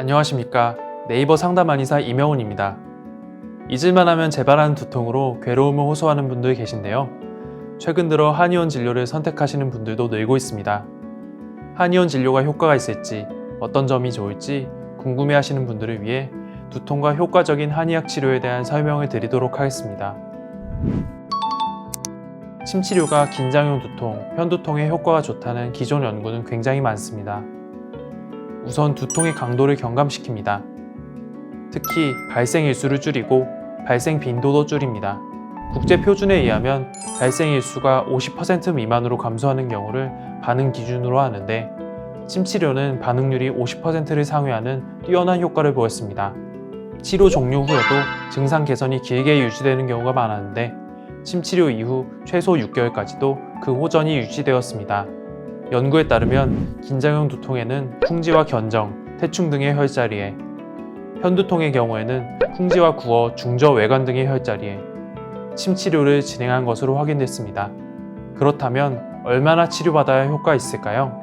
안녕하십니까. 네이버 상담 한의사 이명훈입니다. 잊을만 하면 재발하는 두통으로 괴로움을 호소하는 분들 계신데요. 최근 들어 한의원 진료를 선택하시는 분들도 늘고 있습니다. 한의원 진료가 효과가 있을지, 어떤 점이 좋을지 궁금해 하시는 분들을 위해 두통과 효과적인 한의학 치료에 대한 설명을 드리도록 하겠습니다. 침치료가 긴장용 두통, 편두통에 효과가 좋다는 기존 연구는 굉장히 많습니다. 우선 두통의 강도를 경감시킵니다. 특히 발생 일수를 줄이고 발생 빈도도 줄입니다. 국제 표준에 의하면 발생 일수가 50% 미만으로 감소하는 경우를 반응 기준으로 하는데 침치료는 반응률이 50%를 상회하는 뛰어난 효과를 보였습니다. 치료 종료 후에도 증상 개선이 길게 유지되는 경우가 많았는데 침치료 이후 최소 6개월까지도 그 호전이 유지되었습니다. 연구에 따르면 긴장형 두통에는 풍지와 견정, 태충 등의 혈자리에, 편두통의 경우에는 풍지와 구어, 중저 외관 등의 혈자리에 침치료를 진행한 것으로 확인됐습니다. 그렇다면 얼마나 치료받아야 효과가 있을까요?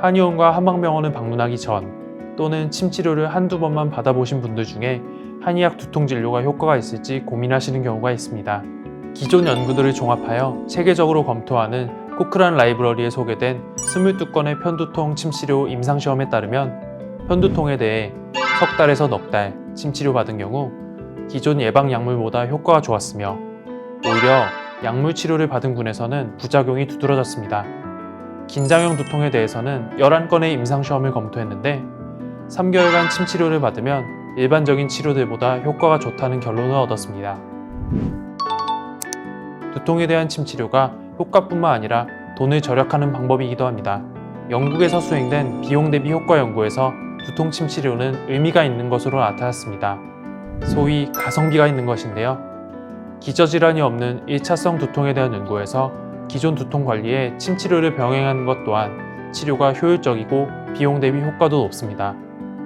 한의원과 한방병원을 방문하기 전 또는 침치료를 한두 번만 받아보신 분들 중에 한의학 두통 진료가 효과가 있을지 고민하시는 경우가 있습니다. 기존 연구들을 종합하여 체계적으로 검토하는 코크란 라이브러리에 소개된 22건의 편두통 침치료 임상시험에 따르면 편두통에 대해 석 달에서 넉 달 침치료 받은 경우 기존 예방 약물보다 효과가 좋았으며 오히려 약물 치료를 받은 군에서는 부작용이 두드러졌습니다. 긴장형 두통에 대해서는 11건의 임상시험을 검토했는데 3개월간 침치료를 받으면 일반적인 치료들보다 효과가 좋다는 결론을 얻었습니다. 두통에 대한 침 치료가 효과뿐만 아니라 돈을 절약하는 방법이기도 합니다. 영국에서 수행된 비용 대비 효과 연구에서 두통 침 치료는 의미가 있는 것으로 나타났습니다. 소위 가성비가 있는 것인데요. 기저질환이 없는 1차성 두통에 대한 연구에서 기존 두통 관리에 침 치료를 병행하는 것 또한 치료가 효율적이고 비용 대비 효과도 높습니다.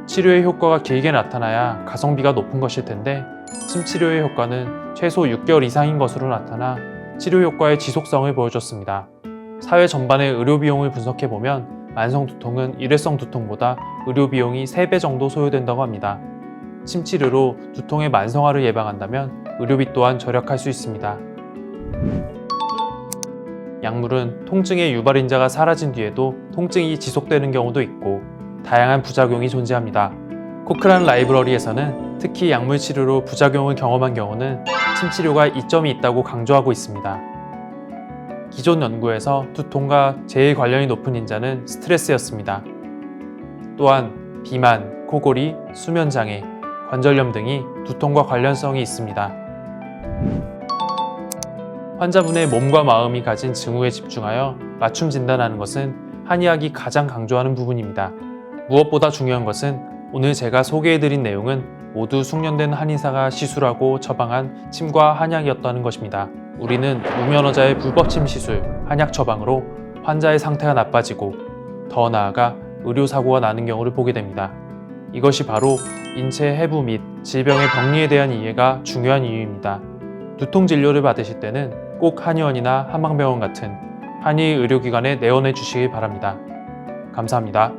치료의 효과가 길게 나타나야 가성비가 높은 것일 텐데 침 치료의 효과는 최소 6개월 이상인 것으로 나타나 치료 효과의 지속성을 보여줬습니다. 사회 전반의 의료 비용을 분석해 보면 만성 두통은 일회성 두통보다 의료 비용이 3배 정도 소요된다고 합니다. 침치료로 두통의 만성화를 예방한다면 의료비 또한 절약할 수 있습니다. 약물은 통증의 유발인자가 사라진 뒤에도 통증이 지속되는 경우도 있고 다양한 부작용이 존재합니다. 코크란 라이브러리에서는 특히 약물 치료로 부작용을 경험한 경우는 침 치료가 이점이 있다고 강조하고 있습니다. 기존 연구에서 두통과 제일 관련이 높은 인자는 스트레스였습니다. 또한 비만, 코골이, 수면 장애, 관절염 등이 두통과 관련성이 있습니다. 환자분의 몸과 마음이 가진 징후에 집중하여 맞춤 진단하는 것은 한의학이 가장 강조하는 부분입니다. 무엇보다 중요한 것은 오늘 제가 소개해드린 내용은 모두 숙련된 한의사가 시술하고 처방한 침과 한약이었다는 것입니다. 우리는 무면허자의 불법 침 시술, 한약 처방으로 환자의 상태가 나빠지고 더 나아가 의료사고가 나는 경우를 보게 됩니다. 이것이 바로 인체 해부 및 질병의 병리에 대한 이해가 중요한 이유입니다. 두통 진료를 받으실 때는 꼭 한의원이나 한방병원 같은 한의 의료기관에 내원해 주시기 바랍니다. 감사합니다.